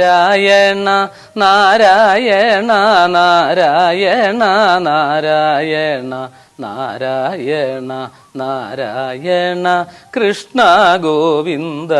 നാരായണ നാരായണ നാരായണ നാരായണ നാരായണ നാരായണ കൃഷ്ണ ഗോവിന്ദ.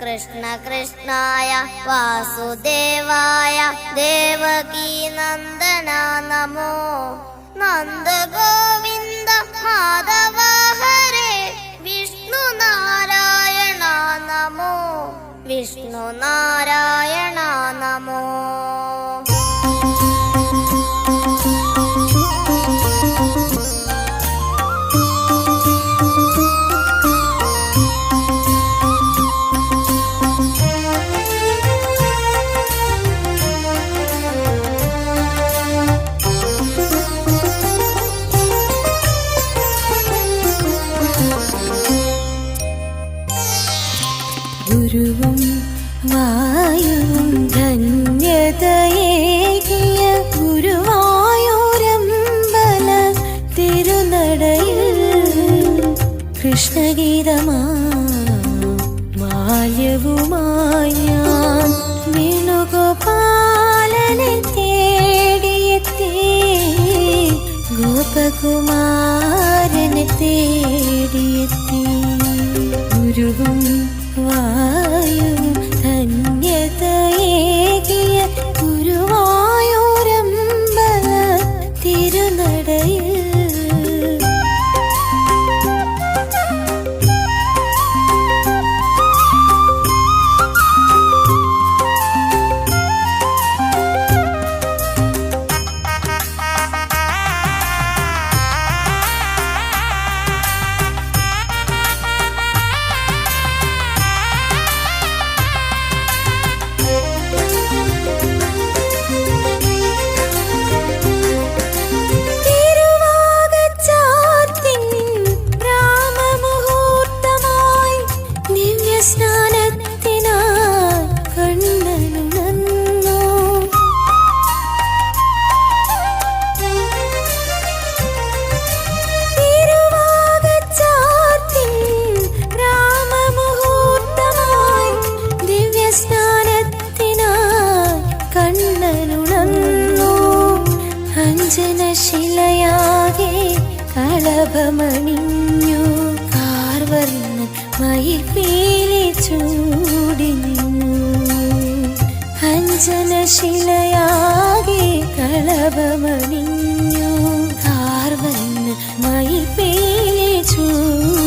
കൃഷ്ണ കൃഷ്ണായ വാസുദേവായ ദേവകീ നന്ദന നമോ. നന്ദ ഗോവിന്ദ മാധവ അഞ്ജനശിലയാകെ കളഭമണിഞ്ഞു കാർവർണ മയിൽപ്പീലി ചൂടി നിന്നു അഞ്ജനശിലയാകെ കളഭമണിഞ്ഞു കാർവർണ മയിൽപ്പീലി ചൂടി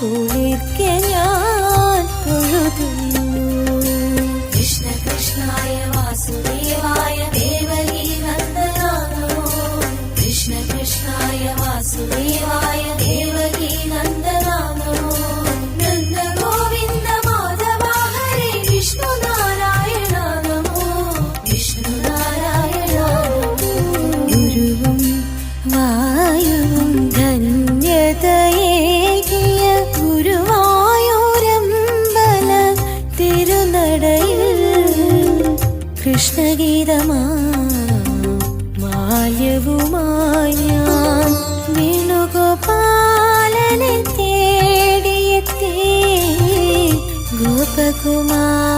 fool. 吗？